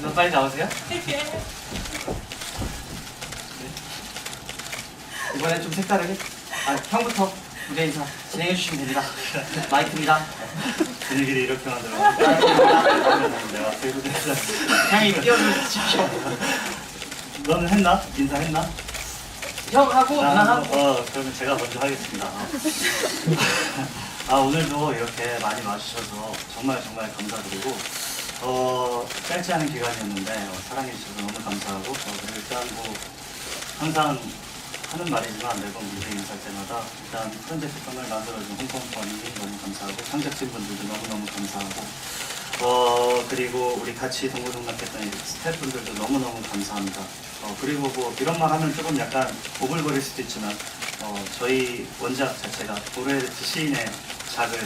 눈 빨리 나오세요. 이번엔 좀 색다르게. 아, 형부터 무대 인사 진행해 주시면 됩니다. 마이크입니다. 분위기를 이렇게 만들어. 내가 들고 있어. 형이 띄워주십시오. 너는 했나? 인사했나? 형하고 누나하고. 어, 그러면 제가 먼저 하겠습니다. 아, 오늘도 이렇게 많이 와주셔서 정말 정말 감사드리고, 어, 짧지 않은 기간이었는데, 어, 사랑해주셔서 너무 감사하고, 어, 그리고 일단 뭐, 항상 하는 말이지만 매번 무대 인사할 때마다 일단 프로젝트감을 만들어준 홍콩펀이 너무 감사하고, 창작진분들도 너무너무 감사하고, 어, 그리고 우리 같이 동고동락했던 이 스태프분들도 너무너무 감사합니다. 어, 그리고 뭐 이런 말 하면 조금 약간 오글거릴 수도 있지만, 어, 저희 원작 자체가 고레르트 시인의 작을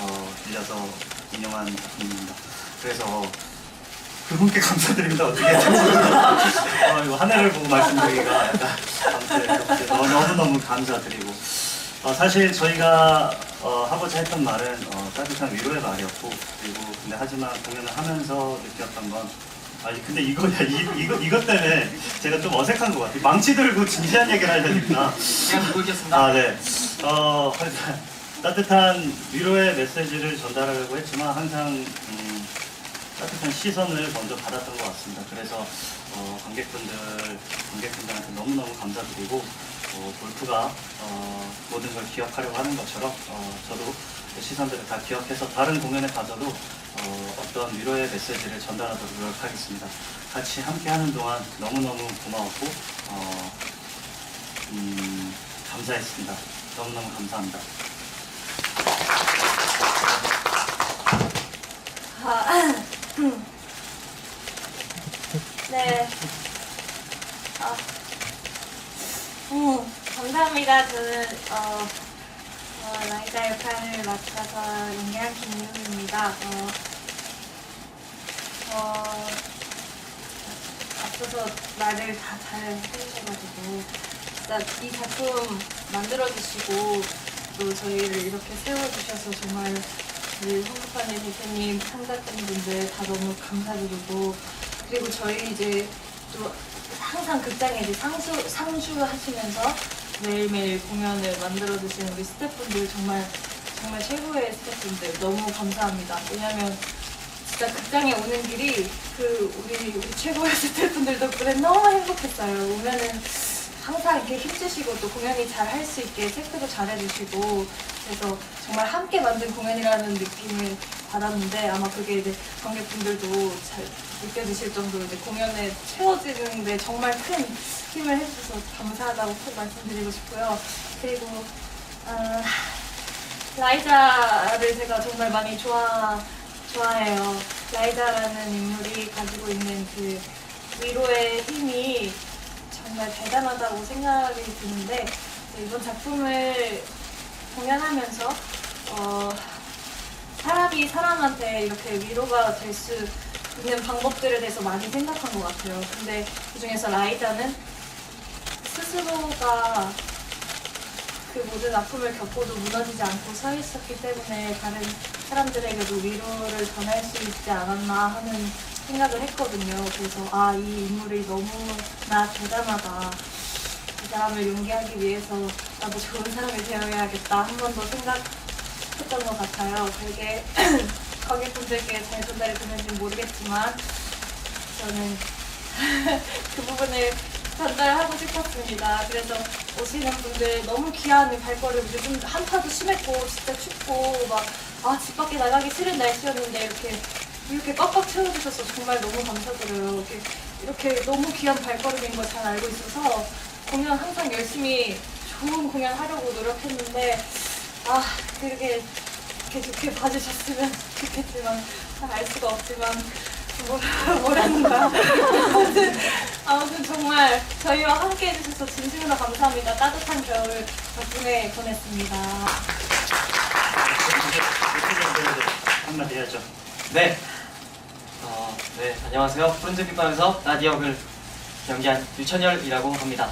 어, 빌려서 인용한 작품입니다. 그래서 그분께 감사드립니다. 어떻게 어, 이거 한 해를 보고 말씀드리기가 약간 아무튼 너무- 너무 너무 감사드리고 어, 사실 저희가 어, 하고자 했던 말은 어, 따뜻한 위로의 말이었고 그리고 근데 하지만 공연을 하면서 느꼈던 건 아니 근데 이거 야, 이, 이거 이것 때문에 제가 좀 어색한 것 같아요. 망치 들고 진지한 얘기를 하려니까 제가 듣고 있겠습니다. 아, 네. 어, 따뜻한 위로의 메시지를 전달하려고 했지만 항상 음, 따뜻한 시선을 먼저 받았던 것 같습니다. 그래서 어, 관객분들, 관객분들한테 너무너무 감사드리고 어, 골프가 어, 모든 걸 기억하려고 하는 것처럼 어, 저도 그 시선들을 다 기억해서 다른 공연에 가서도 어, 어떤 위로의 메시지를 전달하도록 노력하겠습니다. 같이 함께 하는 동안 너무너무 고마웠고 어, 음, 감사했습니다. 너무너무 감사합니다. 아, 네. 아, 음, 감사합니다. 저는 어, 어, 라이자 역할을 맡아서 연기한 김윤입니다. 어, 어, 앞서서 말을 다 잘 해주셔가지고 진짜 이 작품 만들어주시고 또 저희를 이렇게 세워주셔서 정말 우리 홍보판의 대표님, 창작진분들 다 너무 감사드리고 그리고 저희 이제 또 항상 극장에 상수, 상주하시면서 매일매일 공연을 만들어주시는 우리 스태프분들 정말 정말 최고의 스태프분들 너무 감사합니다. 왜냐면 진짜 극장에 오는 길이 그 우리 우리 최고의 스태프분들 덕분에 너무 행복했어요. 오면은 항상 이렇게 힘주시고 또 공연이 잘 할 수 있게 체크도 잘 해주시고 그래서 정말 함께 만든 공연이라는 느낌을 받았는데 아마 그게 이제 관객분들도 잘 느껴지실 정도로 이제 공연에 채워지는데 정말 큰 힘을 해주셔서 감사하다고 꼭 말씀드리고 싶고요. 그리고 어, 라이자를 제가 정말 많이 좋아 좋아해요. 라이자라는 인물이 가지고 있는 그 위로의 힘이 정말 대단하다고 생각이 드는데 이번 작품을 공연하면서 어, 사람이 사람한테 이렇게 위로가 될 수 있는 방법들에 대해서 많이 생각한 것 같아요. 근데 그 중에서 라이자는 스스로가 그 모든 아픔을 겪고도 무너지지 않고 서 있었기 때문에 다른 사람들에게도 위로를 전할 수 있지 않았나 하는 생각을 했거든요. 그래서 아, 이 인물이 너무나 대단하다. 이 사람을 용기하기 위해서 나도 좋은 사람이 되어야겠다. 한 번 더 생각했던 것 같아요. 되게 관객분들께 잘 전달이 되는지 모르겠지만 저는 그 부분을 전달하고 싶었습니다. 그래서 오시는 분들 너무 귀한 발걸음 요즘 한파도 심했고 진짜 춥고 막 아 집 밖에 나가기 싫은 날씨였는데 이렇게 이렇게 꽉꽉 채워주셔서 정말 너무 감사드려요. 이렇게, 이렇게 너무 귀한 발걸음인 걸 잘 알고 있어서 공연 항상 열심히 좋은 공연 하려고 노력했는데 아 그렇게 이렇게 좋게 봐주셨으면 좋겠지만 잘 알 수가 없지만 뭐라, 뭐란가 아무튼, 아무튼 정말 저희와 함께 해주셔서 진심으로 감사합니다 따뜻한 겨울 덕분에 보냈습니다 한마디 해야죠. 네. 어, 네, 안녕하세요. 프렌즈 빅방에서 나디 역을 연기한 유천열이라고 합니다.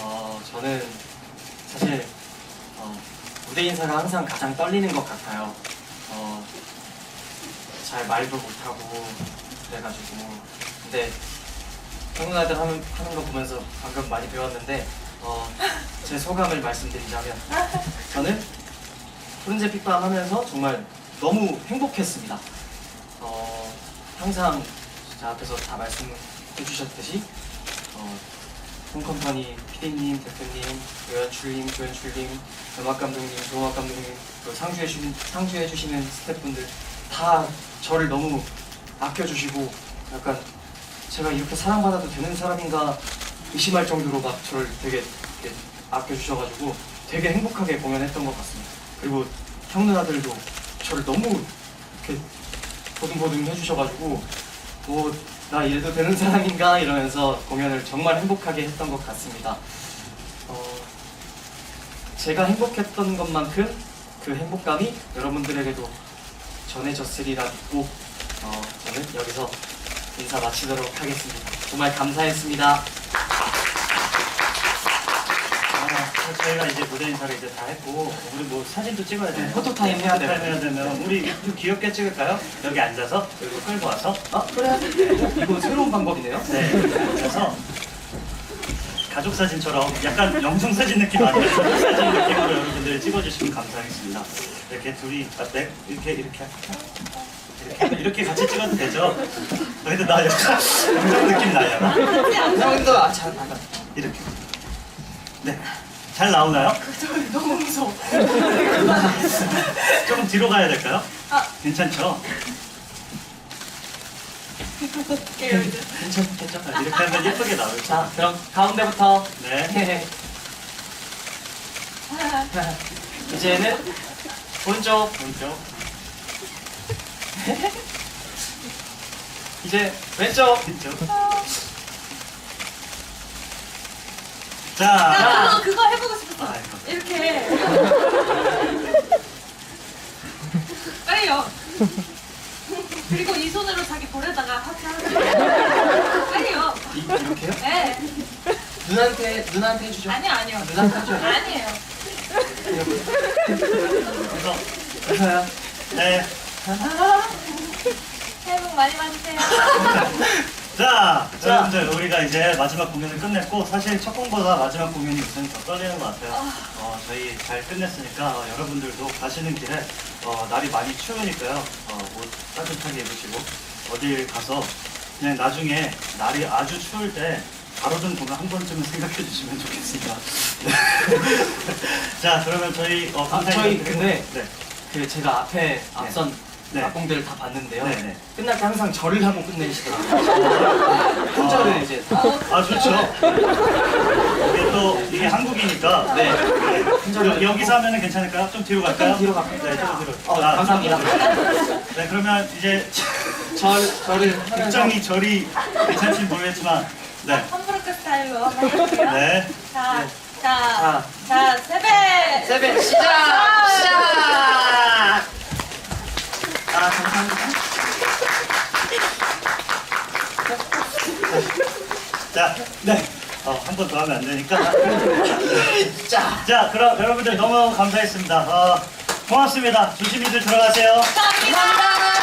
어, 저는 사실 어, 무대 인사가 항상 가장 떨리는 것 같아요. 어, 잘 말도 못하고 그래가지고 근데 형누나들 하는, 하는 거 보면서 방금 많이 배웠는데 어, 제 소감을 말씀드리자면 저는 푸른제 픽밤 하면서 정말 너무 행복했습니다. 어, 항상 진짜 앞에서 다 말씀해 주셨듯이 어, 홈컴퍼니 PD님, 대표님, 요연출님, 조연출님, 음악 감독님, 조음악 감독님, 또 상주해 스태프분들 다 저를 너무 아껴주시고 약간 제가 이렇게 사랑받아도 되는 사람인가 의심할 정도로 막 저를 되게, 되게 아껴주셔가지고 되게 행복하게 공연했던 것 같습니다. 그리고 형 누나들도 저를 너무 이렇게 보듬보듬 해주셔가지고 뭐 나 이래도 되는 사람인가 이러면서 공연을 정말 행복하게 했던 것 같습니다. 어, 제가 행복했던 것만큼 그 행복감이 여러분들에게도 전해졌으리라 믿고 어, 저는 여기서 인사 마치도록 하겠습니다. 정말 감사했습니다. 아, 저희가 이제 무대 인사를 이제 다 했고 우리 뭐 사진도 찍어야 돼요. 네, 포토타임 해야. 포토타임 해야 되면 우리 좀 귀엽게 찍을까요? 여기 앉아서 그리고 끌고 와서 아 그래? 이거 새로운 방법이네요. 네 그래서 가족 사진처럼 약간 영상 사진 느낌 아니에요? 가족 사진 느낌으로 여러분들 찍어주시면 감사하겠습니다. 이렇게 둘이 아, 네, 이렇게 이렇게 이렇게 이렇게 같이 찍어도 되죠? 그래도 나 영상 영상 느낌 나요. 형도 아, 잘 나가. 이렇게 네. 잘 나오나요? 너무 무서워. 조금 뒤로 가야 될까요? 아. 괜찮죠? 어떡해요 이제. 괜찮 괜찮. 아, 이렇게 하면 예쁘게 나올 자, 자 그럼 가운데부터 네. 이제는 오른쪽 오른쪽. 이제 왼쪽 왼쪽. 나 자. 그거 그거 해보고 싶었어. 아이고. 이렇게. 빨리요. 그리고 이 손으로 자기 볼에다가 하트 하는 빨리요. 이, 이렇게요? 네. 누나한테 누나한테 해주죠. 아니요 아니요. 누나한테 해줘요. 아니에요. 그래서 그래서요. 네. 새해 복 많이 받으세요. 자, 자. 여러분들 우리가 이제 마지막 공연을 끝냈고 사실 첫 공보다 마지막 공연이 우선 더 떨리는 것 같아요. 어, 저희 잘 끝냈으니까 어, 여러분들도 가시는 길에 어, 날이 많이 추우니까요. 어, 옷 따뜻하게 입으시고 어딜 가서 그냥 나중에 날이 아주 추울 때 가로등 보면 한 번쯤은 생각해 주시면 좋겠습니다. 네. 자, 그러면 저희 어, 아, 감사히 저희 인사드리고, 근데 네. 그 제가 앞에 앞선 네. 악공들을 다 봤는데요. 네, 네. 끝날 때 항상 절을 하고 끝내시더라고요. 큰 절을 이제 다. 아 좋죠. 이게 또 이게 한국이니까. 네. 여- 여기서 하면은 괜찮을까요? 좀 뒤로 갈까요? 뒤로 갈까요? 네, 좀 뒤로. 어, 아, 감사합니다. 네, 그러면 이제 절 절을 하면서 굉장히 절이 괜찮지 모르겠지만, 네, 함부르크 스타일로. 네, 자, 자, 자 자, 세배. 세배 시작 시작. 아 감사합니다. 자, 네, 어, 한 번 더 하면 안 되니까. 자. 자, 그럼 여러분들 너무 감사했습니다. 어, 고맙습니다. 조심히들 들어가세요. 감사합니다.